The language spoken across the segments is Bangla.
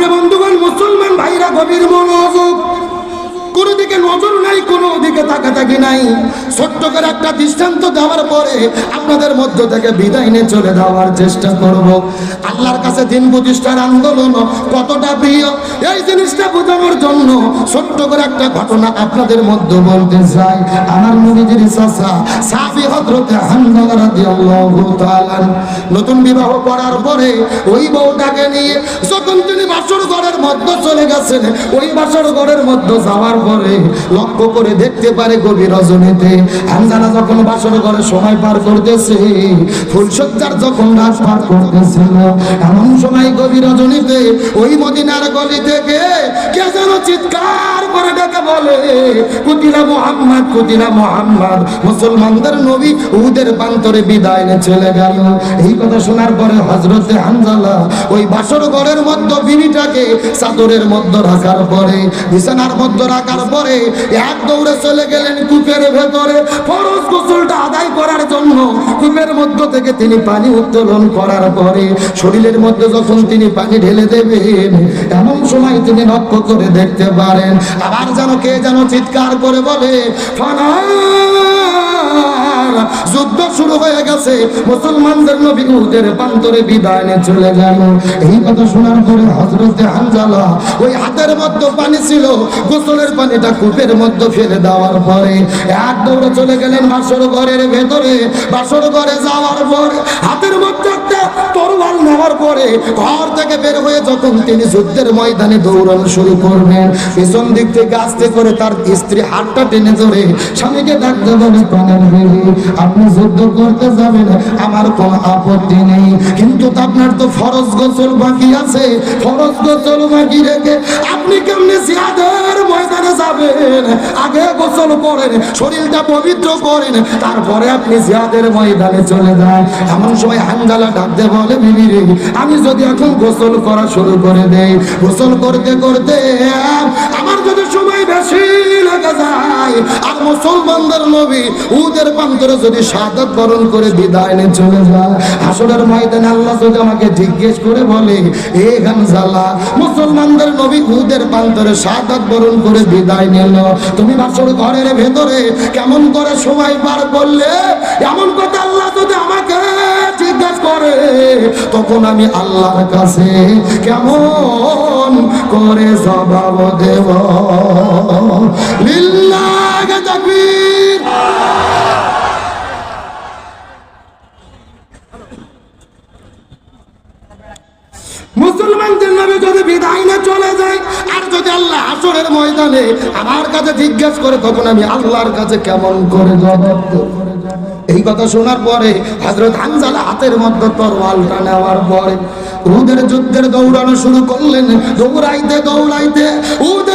আমার বন্ধুগণ মুসলমান ভাইরা গভীর মনোযোগ দিকে তাকাতাকি নাই। ছোট্ট করে একটা দৃষ্টান্ত দেওয়ার পরে আপনাদের মধ্য থেকে বিদায় নিয়ে চলে যাওয়ার চেষ্টা করব। আল্লাহর কাছে দিন প্রতিষ্ঠার আন্দোলন কতটা প্রিয়? এই জিনিসটা বোঝানোর জন্য ছোট্ট করে একটা ঘটনা আপনাদের মধ্যে বলতে চাই। আমার নবীজির হামজা রাদিয়াল্লাহু তাআলা নতুন বিবাহ করার পরে ওই বউটাকে নিয়ে যখন তিনি বাসর ঘরের মধ্যে চলে গেছেন, ওই বাসর ঘরের মধ্যে যাওয়ার পরে লক্ষ্য করে দেখতে পারে গভীর রজনীতে হামজানা যখন বাসর ঘরে সময় পার করতেছে ফুলসজ্জার যখন রাত পার করতেছিল এমন সময় গভীর রজনীতে ওই মদিনার গলি থেকে কে যেন চিৎকার করে ডেকে বলে, কুতিলা মোহাম্মদ কুতিলা মোহাম্মদ। মুসলমানদের নবী উদের প্রান্তরে বিদায় নিয়ে চলে গেল। এই কথা শোনার পরে হজরতে হানজালা ওই বাসর ঘরের মধ্যে বিবিটাকে চাদরের মধ্যে রাখার পরে, বিছানার মধ্যে রাখার পরে এক দৌড়ে চলে গেলেন কূপের ভেতরে। ফরজ গোসলটা আদায় করার জন্য কূপের মধ্য থেকে তিনি পানি উত্তোলন করার পরে শরীরের মধ্যে যখন তিনি পানি ঢেলে দেবেন, এমন সময় তিনি লক্ষ্য করে দেখতে পারেন, আবার যেন কে যেন চিৎকার করে বলে ফানার যুদ্ধ শুরু হয়ে গেছে। মুসলমানদের নবী উহুদের প্রান্তরে বিদায় নিয়ে চলে গেল। এই কথা শোনার পরে হজরতে হানজালা ওই হাতের মধ্যে পানি ছিল, গোসলের পানিটা কূপের মধ্যে ফেলে দেওয়ার পরে এক দৌড়ে চলে গেলেন বাসর ঘরের ভেতরে। বাসর ঘরে যাওয়ার পর হাতের মধ্যে পরে ঘর থেকে বের হয়ে যখন তিনি যুদ্ধের ময়দানে দৌড়ানো শুরু করবেন পেছন দিক থেকে আস্তে করে তার স্ত্রী হাতটা টেনে ধরে, স্বামীকে ডাকতে বলে প্রাণের বেবি, আপনি যুদ্ধ করতে যাবেন, আমার কোনো আপত্তি নেই। কিন্তু আপনার তো ফরজ গোসল বাকি আছে। ফরজ গোসল বাকি রেখে আপনি কেমনে যাবেন আগে গোসল করেন, শরীরটা পবিত্র করেন, তারপরে আপনি জিয়াদের ময়দানে চলে যান। এমন সময় হান্দালা ডাকতে বলে, বিবি রে, আমি যদি এখন গোসল করা শুরু করে দেই, গোসল করতে করতে আমার যদি সময় বেশি লাগে যায় আর মুসলমানদের নবী উদের প্রান্তরে যদি সাদত বরণ করে বিদায় নিয়ে চলে যায়, হাসরের ময়দানে আল্লাহ যদি আমাকে জিজ্ঞেস করে বলে, এ গানজালা, মুসলমানদের নবী উদের প্রান্তরে সাদত বরণ করে বিদায় নিল। তুমি বাসর ঘরের ভেতরে কেমন করে সময় পার করলে? এমন কথা আল্লাহ যদি আমাকে জিজ্ঞেস করে, তখন আমি আল্লাহর কাছে কেমন করে জবাব দেব? লিল্লাহ তাকবীর মুসলমানদের নামে যদি বিদায় চলে যায়, আর যদি আল্লাহ আসরের ময়দানে আমার কাছে করে, তখন আমি আল্লাহর কাছে কেমন করে জবাব এই কথা শোনার পরে হজরত হানজালা হাতের মধ্যে তরওয়ালটা নেওয়ার পরে উদের যুদ্ধের দৌড়ানো শুরু করলেন। দৌড়াইতে দৌড়াইতে পরে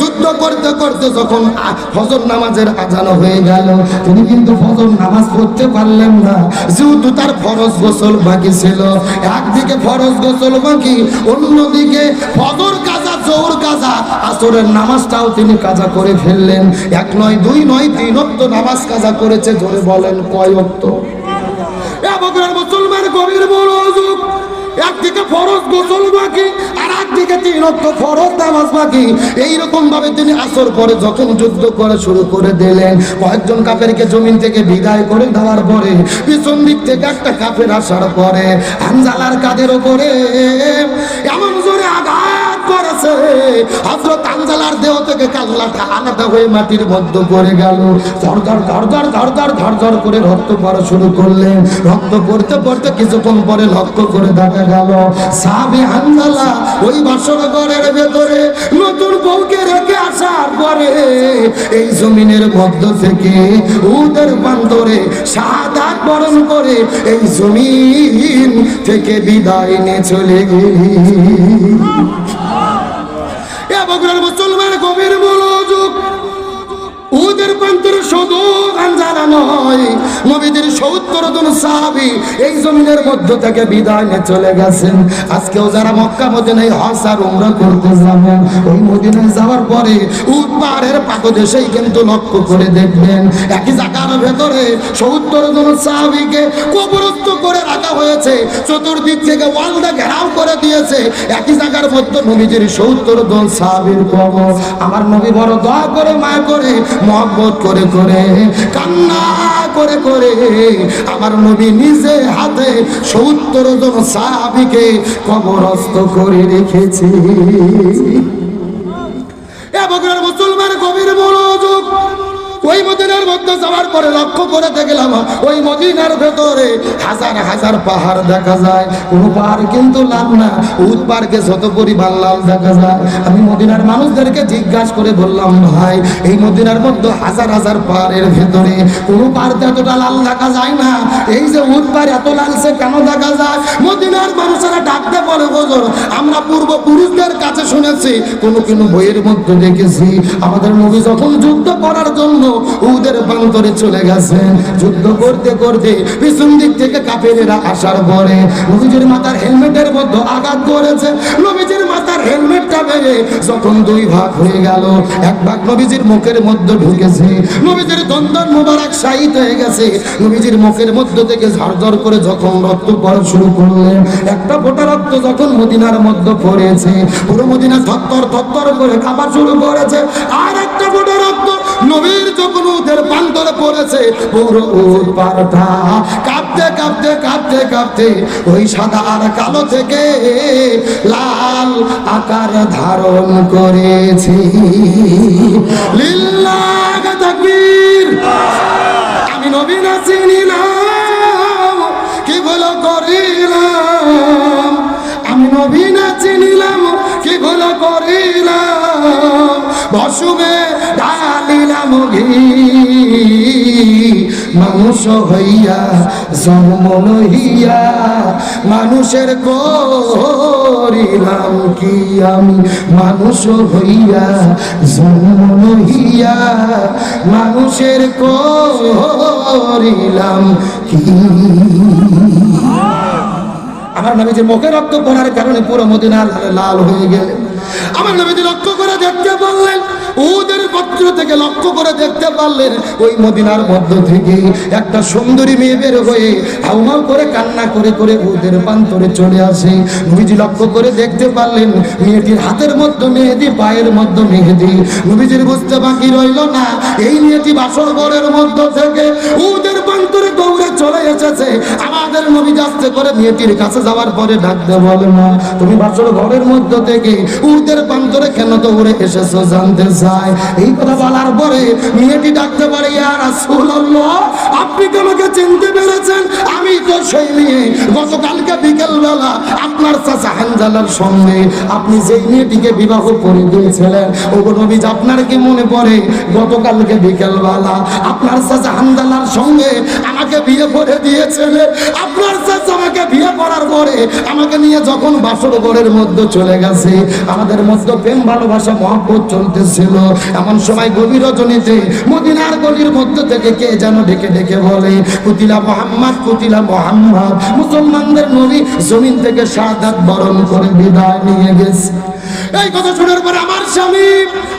যুদ্ধ করতে করতে যখন ফজর নামাজের আজানো হয়ে গেল, তিনি কিন্তু ফজর নামাজ পড়তে পারলেন না। যেহেতু তার ফরজ গোসল বাকি ছিল, একদিকে ফরজ গোসল বাকি, অন্যদিকে ফজর কাজা জোর কাজা, আসরের নামাজটাও তিনি কাজা করে ফেললেন। এক নয়, দুই নয়, তিন অক্ত নামাজ কাজা করেছে ধরে বলেন কয় অক্ত? মুসলমান গভীর মনোযোগ। একদিকে ফরজ গোসল বাকি, আর একদিকে তিন ফরজ নামাজ বাকি, এইরকম ভাবে তিনি আসর পরে যখন যুদ্ধ করে শুরু করে দিলেন, কয়েকজন কাপেরকে জমিন থেকে বিদায় করে দেওয়ার পরে, পিছন দিক থেকে একটা কাপের আসার পরে হানজালার কাদের ওপরে এমন জোরে আঘাত করেছে। হজরত আনজালার দেহ থেকে কাল্লাটা আলাদা হয়ে মাটির মধ্যে পড়ে গেল। ধরধর ধরধর ধরধর ধরধর করে রক্ত পড়া শুরু করলেন। রক্ত পড়তে পড়তে কিছুক্ষণ পরে লক্ষ্য করে দেখা গেল সাবে হানজালা ওই বাসর ঘরের ভেতরে নতুন বউকে রেখে আসার পরে এই জমিনের মধ্য থেকে উদের বান্দরে সাদাত বরণ করে এই জমিন থেকে বিদায় নিয়ে চলে গেলি বগুড়ার মুসলমান গভীর মনোযোগ ওদের প্রান্তরে শুধু গাঞ্জারা নয়, নবীদের সত্তর জন সাহাবি এই জমিনের মধ্য থেকে বিদায় নিয়ে চলে গেছেন। আজকেও যারা মক্কা, মদিনায় হজ আর উমরা করতে যাবেন, ওই মদিনায় যাওয়ার পরে উট পাহাড়ের পাদদেশেই কিন্তু লক্ষ্য করে দেখবেন, একই জায়গার ভেতরে সত্তর জন সাহাবিকে কবরস্থ করে রাখা হয়েছে, চতুর্দিক থেকে ওয়ালটা ঘেরাও করে গেছে একই জায়গার মধ্যে নবীজির সত্তর জন সাহাবীর কবর। আমার নবী বড় দয়া করে, মায়া করে মহব্বত করে করে, কান্না করে করে আমার নবী নিজে হাতে সত্তর জন সাহাবিকে কবরস্থ করে রেখেছি। এবং মুসলমান কবির মনোযোগ ওই মদিনার মধ্যে যাওয়ার পরে লক্ষ্য করে দেখলাম, ওই মদিনার ভেতরে হাজার হাজার পাহাড় দেখা যায়। কোনো পাহাড় কিন্তু লাভ না উদ পার্কে যত পরিমাণ লাল দেখা যায়। আমি মদিনার মানুষদেরকে জিজ্ঞাসা করে বললাম, ভাই, এই মদিনার মধ্যে হাজার হাজার পাহাড়ের ভেতরে কোনো পাহাড় এতটা লাল দেখা যায় না? এই যে উদ পাহাড় এত লালছে কেন দেখা যায়? মদিনার মানুষেরা ডাকতে বলে বোঝর আমরা পূর্বপুরুষদের কাছে শুনেছি, কোনো কোনো বইয়ের মধ্যে দেখেছি। আমাদের নবী যখন যুদ্ধ করার জন্য উদের প্রান্তরে চলে গেছেন যুদ্ধ করতে করতে পিছন দিক থেকে কাফেরেরা আসার পরে নবীজির মাথার হেলমেটের মধ্যে আঘাত করেছে। নবীজির মাথার হেলমেটটা বেড়ে যখন দুই ভাগ হয়ে গেল, এক ভাগ নবীজির মুখের মধ্যে ঢুকেছে। নবীজির দন্দন মোবারক শাহিত হয়ে গেছে। নবীজির মুখের মধ্য থেকে ঝরঝর করে যখন রক্ত পড়া শুরু করলেন, একটা ফোঁটা রক্ত যখন মদিনার মধ্যে পড়েছে, পুরো মদিনা থত্তর থত্তর করে খাবার শুরু করেছে, আর একটা ফোঁটা রক্ত নবীর যখন উদের প্রান্তরে পড়েছে পুরো পারটা। কাঁপতে কাঁপতে কাঁপতে কাঁপতে ওই সাদা আর কালো থেকে লাল আকার ধারণ করেছে। লিল্লাহ তাকবীর। আমি নবী না চিনিলাম কি ভুল করিলাম? আমি নবী না চিনিলাম কি ভুল করিলাম? ডালিলাম মানুষ হইয়া জন্ম লইয়া, মানুষের করিলাম কি আমি? মানুষ হইয়া জন্ম লইয়া, মানুষের করিলাম কি? আমার যে মুখে রক্ত পড়ার কারণে পুরো মদিনা লাল হয়ে গেলেন। আমার নবীজি লক্ষ্য করে দেখতে পত্র থেকে লক্ষ্য করে দেখতে পারলেন, ওই মদিনার মধ্য থেকে একটা সুন্দরী মেয়ে বের হয়ে হাউমাউ করে কান্না করে করে ওদের প্রান্তরে চলে আসে। নবীজি লক্ষ্য করে দেখতে পারলেন, মেয়েটির হাতের মধ্যে মেহেদি, পায়ের মধ্যে মেহেদি। নবীজির বুঝতে বাকি রইল না, এই মেয়েটি বাসর ঘরের মধ্য থেকে ওদের প্রান্তরে দৌড়ে চলে এসেছে। আমাদের নবী আসতে করে মেয়েটির কাছে যাওয়ার পরে ডাকতে বলে না তুমি বাসর ঘরের মধ্য থেকে উদের প্রান্তরে কেন দৌড়ে এসেছ জানতে চাই? এই কথা বলার পরে মেয়েটি ডাকতে পারে আপনি আমাকে চিনতে পেরেছেন? আমি তো সেই মেয়ে। গতকালকে আপনার চাচা হানজালার সঙ্গে আপনি যেই মেয়েটিকে বিবাহ করে দিয়েছিলেন আপনার কি মনে পড়ে? গতকালকে বিকেল বেলা আপনার চাচা হানজালার সঙ্গে আমাকে বিয়ে করে দিয়েছিলেন আপনার চাচা আমাকে বিয়ে করার পরে আমাকে নিয়ে যখন বাসর ঘরের মধ্যে চলে গেছে, আমাদের মধ্যে প্রেম, ভালোবাসা, মহব্বত চলতেছিল। এমন সময় গভীর রজনীতে মদিনার গলির মধ্যে থেকে কে যেন ডেকে ডেকে বলে, কুতিলা মোহাম্মদ কুতিলা মোহাম্মদ। মুসলমানদের নবী জমিন থেকে সাদাত বরণ করে বিদায় নিয়ে গেছে। এই কথা শোনার পরে আমার স্বামী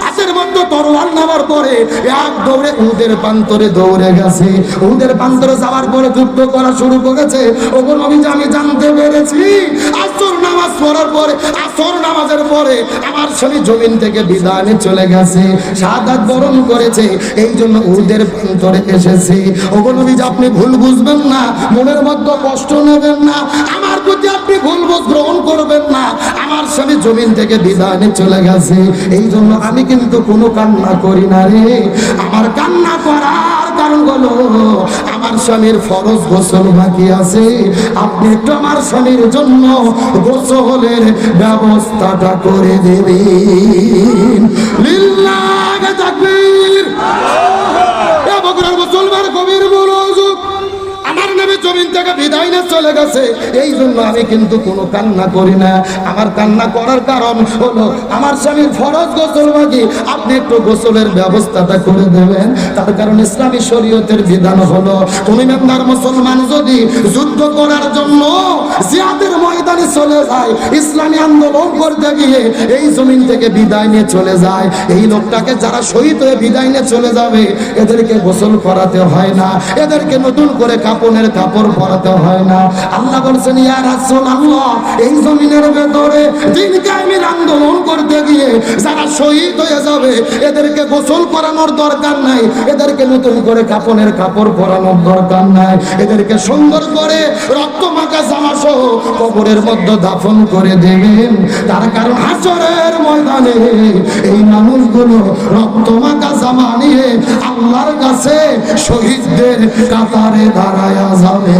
হাতের মধ্যে তরোয়াল নামার পরে এক দৌড়ে উদের প্রান্তরে দৌড়ে গেছে। উদের প্রান্তরে যাওয়ার পরে যুদ্ধ করা শুরু করেছে। ওগুলো আমি জানতে পেরেছি। আসর নামাজ পড়ার পরে, আসর নামাজের পরে আমার স্বামী জমিন থেকে বিদায় চলে গেছে। সাদাত বরণ করেছে। এই জন্য উদের প্রান্তরে এসেছে। ওগুলো আপনি ভুল বুঝবেন না। মনের মধ্যে কষ্ট নেবেন না। জমিন থেকে নিয়ে চলে গেছে। এই জন্য আমি কিন্তু কোনো কান্না করি না রে। আমার কান্না করার কারণ হলো, আমার স্বামীর ফরজ গোসল বাকি আছে। আপনি একটু আমার স্বামীর জন্য গোসলের ব্যবস্থাটা করে দেবেন। লিল্লাহ তাকবীর। চলে গেছে। এই জন্য আমি কিন্তু কোনো কান্না করি না। আমার কান্না করার কারণ হলো, আমার স্বামীর ফরজ গোসল বাকি। আপনি একটু গোসলের ব্যবস্থাটা করে দেবেন। তার কারণ ইসলামী শরীয়তের বিধান হলো কোন ইমানদার মুসলমান যদি যুদ্ধ করার জন্য জিয়াদের ময়দানে চলে যায়, ইসলামী আন্দোলন করতে গিয়ে এই জমিন থেকে বিদায় নিয়ে চলে যায়। এই লোকটাকে যারা শহীদ হয়ে বিদায় নিয়ে চলে যাবে, এদেরকে গোসল করাতে হয় না। এদেরকে নতুন করে কাপড়ের কাপড় পড়াতে হয় না। আল্লাহ বলছেন, ইয়া রাসূলুল্লাহ, এই জমিনের ভেতরে দিন কায়েমের আন্দোলন করতে গিয়ে যারা শহীদ হয়ে যাবে, এদেরকে গোসল করানোর দরকার নাই, এদেরকে নতুন করে কাপনের কাপড় পরানোর দরকার নাই, এদেরকে সুন্দর করে রক্ত মাখা জামা সহ কবরের মধ্যে দাফন করে দেবেন। তার কারণ হাসরের ময়দানে এই মানুষগুলো রক্ত মাখা জামা নিয়ে আল্লাহর কাছে শহীদদের কাতারে দাঁড়ায়া যাবে।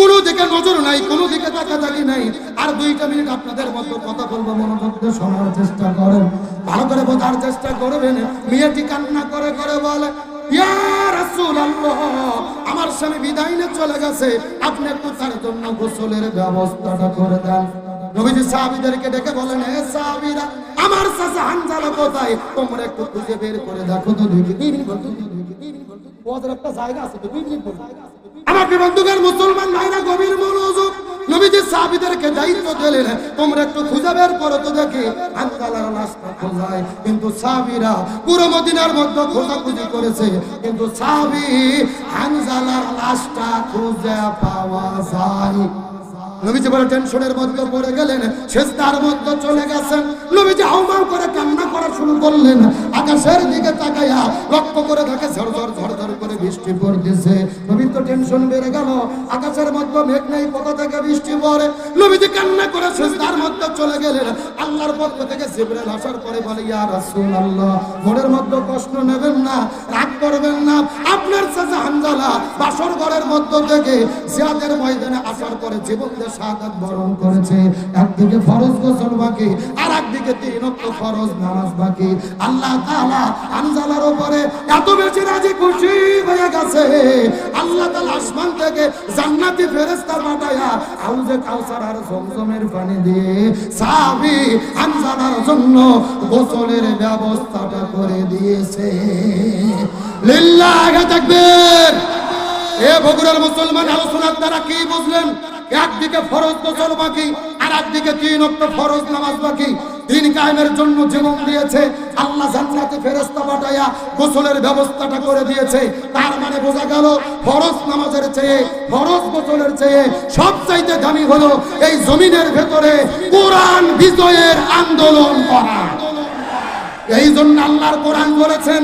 কোনো দিকে নজর নাই কোনো দিকে তাকাতাকি নাই আর দুইটা মিনিট আপনাদের মতো কথা বলব মনোযোগ দিয়ে শোনার চেষ্টা করেন ভালো করে বোঝার চেষ্টা করবেন মেয়েটি কান্না করে করে বলে আমার স্বামী বিদায় নিয়ে চলে গেছে আপনি একটু তার জন্য গোসলের ব্যবস্থাটা করে দেন নবীজি সাহাবীদেরকে ডেকে বলেন হে সাহাবীরা আমার হানজালা কোথায় তোমরা একটু খুঁজে বের করে দেখো তো দুই একটা জায়গা আছে দুই মিনিট। আমার বন্ধুগণ মুসলমান ভাইরা গভীর মনোযোগ। নবীজি সাহাবীদেরকে দায়িত্ব দিলেন, তোমরা একটু খুঁজে বের করো তো দেখি, আনকালার লাশটা খোঁজায়। কিন্তু সাহাবীরা পুরো মদিনার মধ্যে খোঁজাখুঁজি করেছে। কিন্তু সাহাবী হানজালার লাশটা খুঁজে পাওয়া যায় নবীজি বলে, টেনশনের মধ্যে পড়ে গেলেন শেষ মধ্যে চলে গেছেন। নবীজি হাউমাউ করে কান্না করা শুরু করলেন। আকাশের দিকে তাকাইয়া লক্ষ্য করে ঝড় ঝড় ঝড় করে বৃষ্টি পড়তেছে। টেনশন বেড়ে গেল। আকাশের মধ্যে মেঘ নেই কোথা থেকে বৃষ্টি পরে নবীজি কান্না করে তার মধ্যে চলে গেলেন। আল্লাহর পক্ষ থেকে জিবরাইল আসার পরে বলে, ইয়া রাসূলুল্লাহ। মনের মধ্যে কষ্ট নেবেন না। করবেন না। আপনার চাচা হানজালা বাসর ঘরের মধ্য থেকে জিয়াদের ময়দানে আসার পরে জীবন দিয়ে শাহাদাত বরণ করেছে। একদিকে ফরজ গোসল বাকি আর একদিকে তিন ফরজ নামাজ বাকি। আল্লাহ তাআলা হানজালার উপরে এত বেশি রাজি খুশি হয়ে গেছে। আল্লাহ তাআলা আসমান থেকে জান্নাতি ফেরেশতা পাঠায়া হাউজে কাউসার আর জমজমের পানি দিয়ে সাহাবী হানজালার জন্য গোসলের ব্যবস্থাটা করে দিয়েছে। তাকবীর। এ বগুড়ার মুসলমান কি একদিকে ফরজ নামাজ দিন কায়েমের জন্য জীবন দিয়েছে, আল্লাহ ব্যবস্থাটা করে দিয়েছে। তার মানে বোঝা গেল, ফরজ নামাজের চেয়ে, ফরজ গোসলের চেয়ে সব চাইতে দামি হলো এই জমিনের ভেতরে কোরআন বিজয়ের আন্দোলন করা। এই জন্য আল্লাহর কোরআন বলেছেন